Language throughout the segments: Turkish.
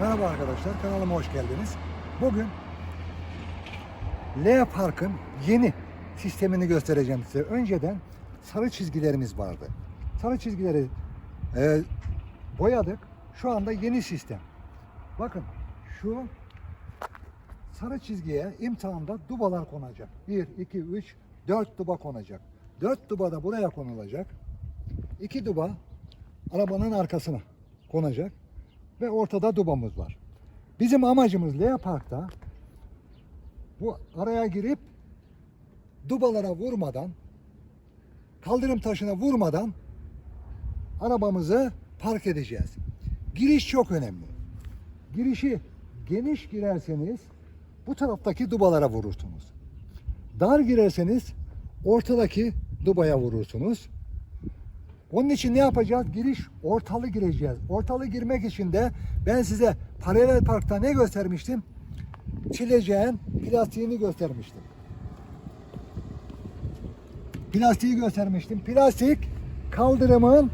Merhaba arkadaşlar, kanalıma hoş geldiniz. Bugün L Park'ın yeni sistemini göstereceğim size. Önceden sarı çizgilerimiz vardı. Sarı çizgileri e, boyadık. Şu anda yeni sistem. Bakın şu sarı çizgiye imtihanda dubalar konacak. 1, 2, 3, 4 duba konacak. 4 duba da buraya konulacak. 2 duba arabanın arkasına konacak ve ortada dubamız var. Bizim amacımız Lea Park'ta bu araya girip dubalara vurmadan kaldırım taşına vurmadan arabamızı park edeceğiz. Giriş çok önemli. Girişi geniş girerseniz bu taraftaki dubalara vurursunuz. Dar girerseniz ortadaki dubaya vurursunuz. Onun için ne yapacağız? Giriş ortalı gireceğiz. Ortalı girmek için de ben size paralel parkta ne göstermiştim? Çileceğin plastiğini göstermiştim. Plastiği göstermiştim. Plastik kaldırımın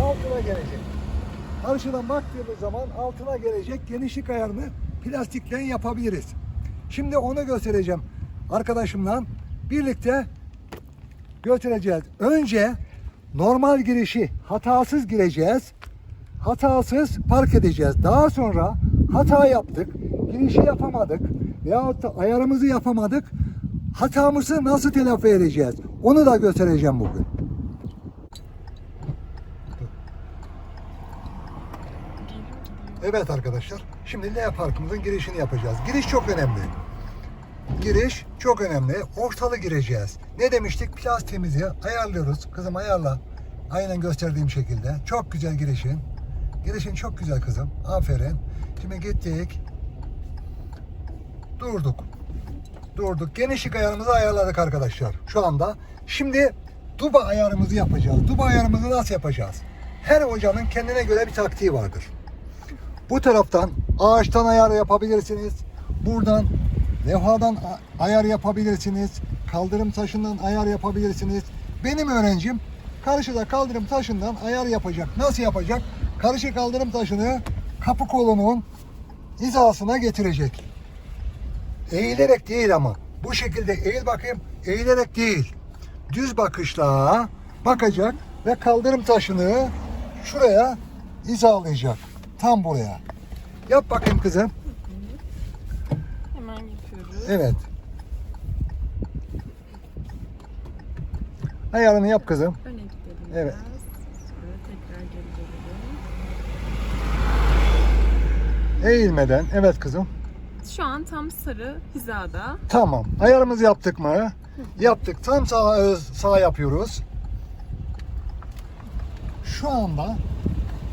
altına gelecek. Karşıdan baktığımız zaman altına gelecek genişlik ayarını plastikten yapabiliriz. Şimdi onu göstereceğim arkadaşımla birlikte göstereceğiz. Önce normal girişi hatasız gireceğiz. Hatasız park edeceğiz. Daha sonra hata yaptık, girişi yapamadık veyahut da ayarımızı yapamadık. Hatamızı nasıl telafi edeceğiz? Onu da göstereceğim bugün. Evet arkadaşlar. Şimdi L Parkımızın girişini yapacağız. Giriş çok önemli. Giriş çok önemli. Ortalı gireceğiz. Ne demiştik? Plastiğimizi ayarlıyoruz. Kızım ayarla. Aynen gösterdiğim şekilde. Çok güzel girişin. Girişin çok güzel kızım. Aferin. Şimdi gittik. Durduk. Durduk. Genişlik ayarımızı ayarladık arkadaşlar. Şu anda. Şimdi duba ayarımızı yapacağız. Duba ayarımızı nasıl yapacağız? Her hocanın kendine göre bir taktiği vardır. Bu taraftan ağaçtan ayar yapabilirsiniz. Buradan levhadan ayar yapabilirsiniz. Kaldırım taşından ayar yapabilirsiniz. Benim öğrencim karşıda kaldırım taşından ayar yapacak. Nasıl yapacak? Karşı kaldırım taşını kapı kolunun hizasına getirecek. Eğilerek değil ama. Bu şekilde eğil bakayım. Eğilerek değil. Düz bakışla bakacak ve kaldırım taşını şuraya hizalayacak. Tam buraya. Yap bakayım kızım. Hemen yapıyoruz. Evet. Ayarını yap kızım. Öne gidelim Evet. biraz. Sonra tekrar geri. Eğilmeden. Evet kızım. Şu an tam sarı hizada. Tamam. Ayarımızı yaptık mı? Yaptık. Tam sağ, e, sağ yapıyoruz. Şu anda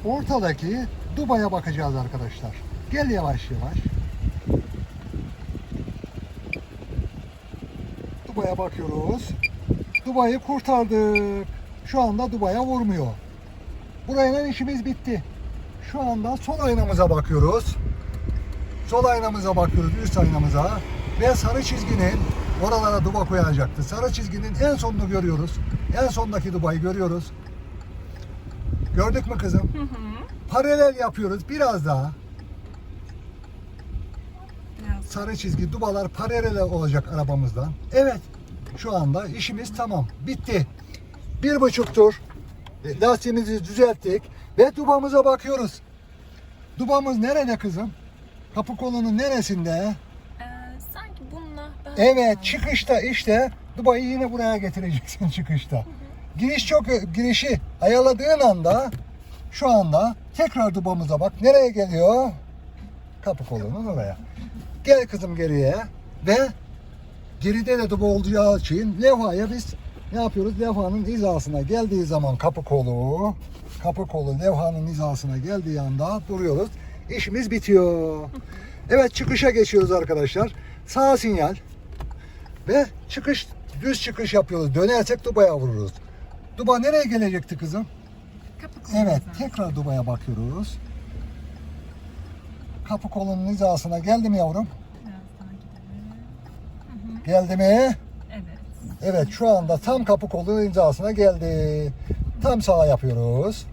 ortadaki dubaya bakacağız arkadaşlar. Gel yavaş yavaş. Dubaya bakıyoruz. Dubayı kurtardık. Şu anda Dubaya vurmuyor. Burayla işimiz bitti. Şu anda sol aynamıza bakıyoruz. Sol aynamıza bakıyoruz, üst aynamıza. Ve sarı çizginin oralara duba koyacaktı. Sarı çizginin en sonunu görüyoruz. En sondaki dubayı görüyoruz. Gördük mü kızım? Hı hı. Paralel yapıyoruz biraz daha. Biraz Sarı çizgi dubalar paralel olacak arabamızdan. Evet. Şu anda işimiz tamam. Bitti. Bir buçuk tur. e, Lastiğimizi düzelttik. Ve dubamıza bakıyoruz. Dubamız nerede kızım? Kapı kolunun neresinde? Ee, sanki bununla Evet çıkışta işte dubayı yine buraya getireceksin çıkışta. Giriş çok girişi ayarladığın anda şu anda tekrar dubamıza bak. Nereye geliyor? Kapı kolunun oraya. Gel kızım geriye ve geride de duba olacağı için levhaya biz ne yapıyoruz? Levhanın hizasına geldiği zaman kapı kolu kapı kolu levhanın hizasına geldiği anda duruyoruz. İşimiz bitiyor. Evet çıkışa geçiyoruz arkadaşlar. Sağ sinyal ve çıkış düz çıkış yapıyoruz. Dönersek Dubai'ye vururuz. Duba nereye gelecekti kızım? Kapı Evet, tekrar Dubai'ye bakıyoruz. Kapı kolunun hizasına geldi mi yavrum? Geldi mi? Evet. Evet şu anda tam kapı kolunun imzasına geldi. Tam sağa yapıyoruz.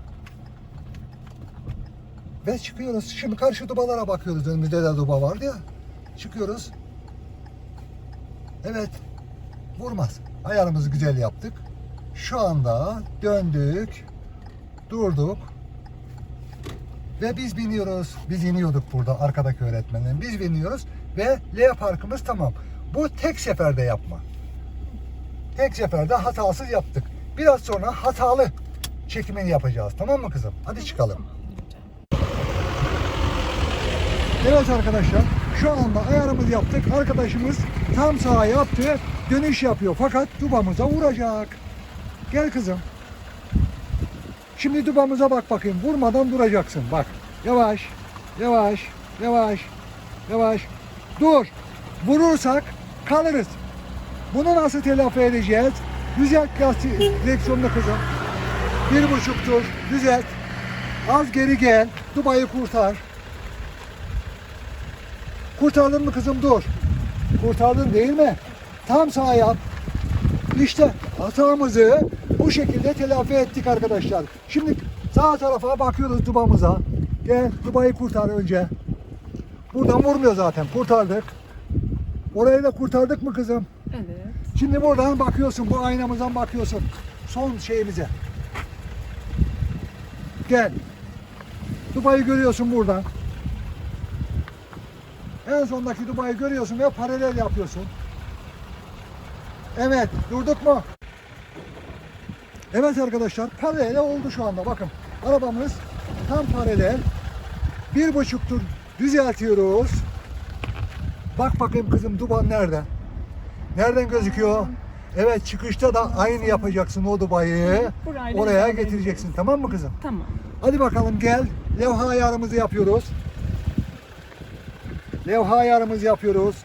Ve çıkıyoruz. Şimdi karşı dubalara bakıyoruz. Önümüzde de duba vardı ya. Çıkıyoruz. Evet. Vurmaz. Ayarımızı güzel yaptık. Şu anda döndük. Durduk. Ve biz biniyoruz. Biz iniyorduk burada arkadaki öğretmenin. Biz biniyoruz ve L parkımız tamam. Bu tek seferde yapma. Tek seferde hatasız yaptık. Biraz sonra hatalı çekimini yapacağız. Tamam mı kızım? Hadi çıkalım. Evet arkadaşlar şu anda ayarımızı yaptık. Arkadaşımız tam sağa yaptı. Dönüş yapıyor fakat dubamıza vuracak. Gel kızım. Şimdi dubamıza bak bakayım. Vurmadan duracaksın. Bak. Yavaş. Yavaş. Yavaş. Yavaş. Dur. Vurursak kalırız. Bunu nasıl telafi edeceğiz? Düzelt lastik direksiyonunu kızım. Bir buçuk tur. Düzelt. Az geri gel. Dubayı kurtar. Kurtardın mı kızım? Dur. Kurtardın değil mi? Tam sağ yap. İşte hatamızı bu şekilde telafi ettik arkadaşlar. Şimdi sağ tarafa bakıyoruz dubamıza. Gel dubayı kurtar önce. Buradan vurmuyor zaten. Kurtardık. Orayı da kurtardık mı kızım? Evet. Şimdi buradan bakıyorsun. Bu aynamızdan bakıyorsun. Son şeyimize. Gel. Dubai'yi görüyorsun buradan. En sondaki Dubai'yi görüyorsun ve paralel yapıyorsun. Evet. Durduk mu? Evet arkadaşlar. Paralel oldu şu anda. Bakın. Arabamız tam paralel. Bir buçuk tur düzeltiyoruz. Bak bakayım kızım Duban nerede? Nereden gözüküyor? Evet çıkışta da aynı yapacaksın o. Burayla Oraya getireceksin tamam mı kızım? Tamam. Hadi bakalım gel. Levha ayarımızı yapıyoruz. Levha ayarımızı yapıyoruz.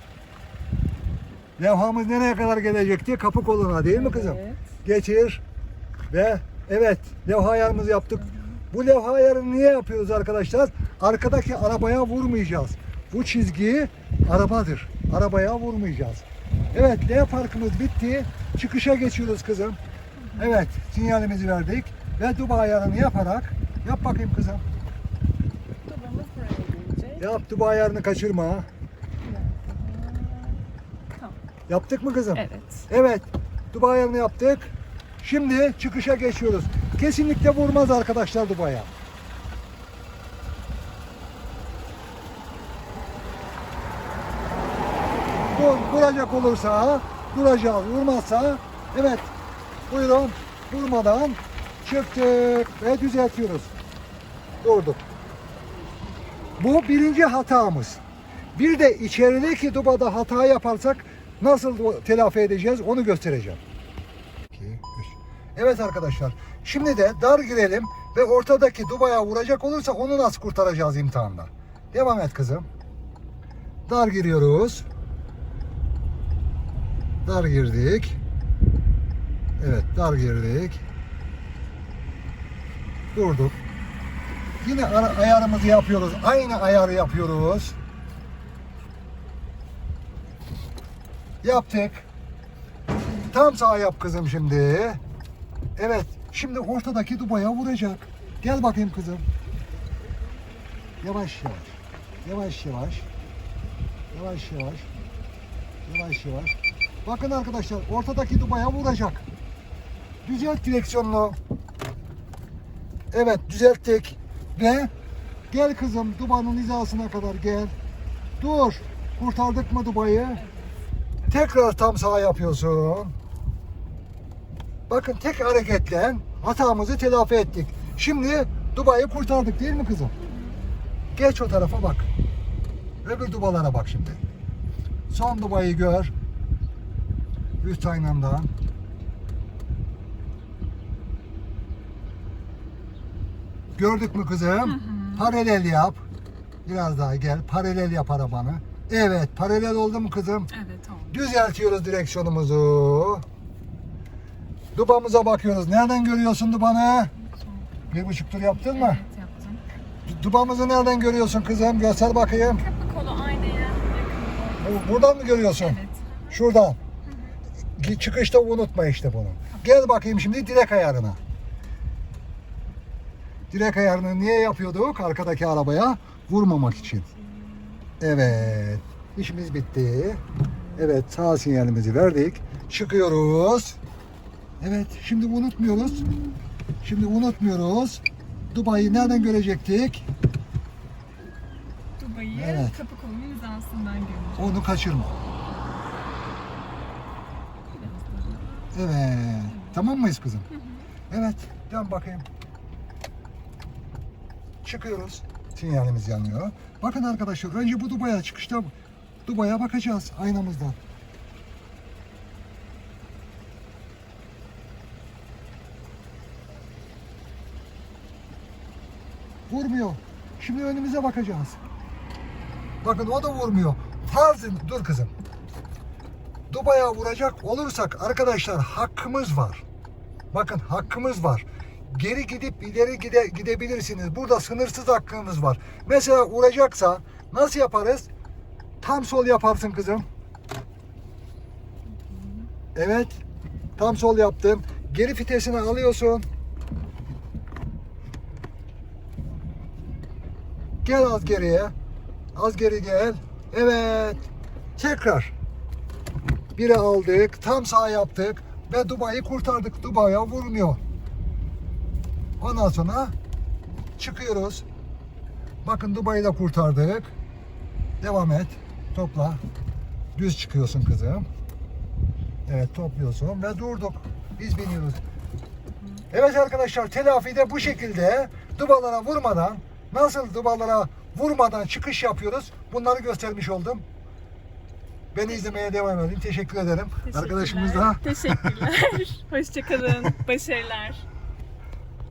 Levhamız nereye kadar gelecekti? Kapı koluna değil mi kızım? Evet. Geçir. Ve evet levha ayarımızı yaptık. Bu levha ayarını niye yapıyoruz arkadaşlar? Arkadaki arabaya vurmayacağız. Bu çizgi arabadır. Arabaya vurmayacağız. Evet L parkımız bitti. Çıkışa geçiyoruz kızım. Evet sinyalimizi verdik. Ve duba ayarını yaparak yap bakayım kızım. Dubamız buraya gelecek. Yap duba ayarını kaçırma. Tamam. Yaptık mı kızım? Evet. Evet. Dubai ayarını yaptık. Şimdi çıkışa geçiyoruz. Kesinlikle vurmaz arkadaşlar Dubai'ye. Dur, vuracak olursa duracağız. Vurmazsa evet. Buyurun. Vurmadan çıktık ve düzeltiyoruz. Durduk. Bu birinci hatamız. Bir de içerideki dubada hata yaparsak nasıl telafi edeceğiz onu göstereceğim. 2, 3. Evet arkadaşlar. Şimdi de dar girelim ve ortadaki dubaya vuracak olursa onu nasıl kurtaracağız imtihanda. Devam et kızım. Dar giriyoruz. Dar girdik. Evet dar girdik. Durduk. Yine ayarımızı yapıyoruz. Aynı ayarı yapıyoruz. Yaptık. Tam sağ yap kızım şimdi. Evet. Şimdi ortadaki dubaya vuracak. Gel bakayım kızım. Yavaş yavaş. Yavaş yavaş. Yavaş yavaş. Yavaş yavaş. Bakın arkadaşlar ortadaki dubaya vuracak. Düzelt direksiyonunu. Evet düzelttik. Ve gel kızım dubanın hizasına kadar gel. Dur. Kurtardık mı dubayı? Tekrar tam sağ yapıyorsun. Bakın tek hareketle hatamızı telafi ettik. Şimdi Dubai'yi kurtardık değil mi kızım? Geç o tarafa bak. Öbür dubalara bak şimdi. Son Dubai'yi gör. Üst aynamdan. Gördük mü kızım? Paralel yap. Biraz daha gel. Paralel yap arabanı. Evet, paralel oldu mu kızım? Evet oldu. Düzeltiyoruz direksiyonumuzu. Dubamıza bakıyoruz. Nereden görüyorsun dubanı? Bir buçuk tur yaptın mı? Evet yaptım. Dubamızı nereden görüyorsun kızım? Göster bakayım. Kapı kolu aynaya. Bu- Buradan mı görüyorsun? Evet. Şuradan. Ki Çıkışta unutma işte bunu. Gel bakayım şimdi direk ayarına. Direk ayarını niye yapıyorduk? Arkadaki arabaya vurmamak için. Evet. İşimiz bitti. Evet sağ sinyalimizi verdik. Çıkıyoruz. Evet şimdi unutmuyoruz. Şimdi unutmuyoruz. Dubai'yi nereden görecektik? Dubai'yi Evet. kapı kolu hizasından göreceğiz. Onu kaçırma. Evet. Tamam mıyız kızım? Evet. Dön bakayım. Çıkıyoruz. Sinyalimiz yanıyor. Bakın arkadaşlar önce bu Dubai'ye çıkışta Dubai'ye bakacağız aynamızdan. Vurmuyor. Şimdi önümüze bakacağız. Bakın o da vurmuyor. Farzın dur kızım. Dubai'ye vuracak olursak arkadaşlar hakkımız var. Bakın hakkımız var. Geri gidip ileri gide, gidebilirsiniz. Burada sınırsız hakkınız var. Mesela vuracaksa nasıl yaparız? Tam sol yaparsın kızım. Evet. Tam sol yaptın. Geri fitesini alıyorsun. Gel az geriye. Az geri gel. Evet. Tekrar. Biri aldık. Tam sağ yaptık. Ve Dubai'yi kurtardık. Dubai'ye vurmuyor. Ondan sonra çıkıyoruz. Bakın Dubai'yi de kurtardık. Devam et. Topla. Düz çıkıyorsun kızım. Evet topluyorsun ve durduk. Biz biniyoruz. Evet arkadaşlar telafi de bu şekilde dubalara vurmadan nasıl dubalara vurmadan çıkış yapıyoruz bunları göstermiş oldum. Beni izlemeye devam edin. Teşekkür ederim. Arkadaşımız da Teşekkürler. Hoşçakalın. Başarılar.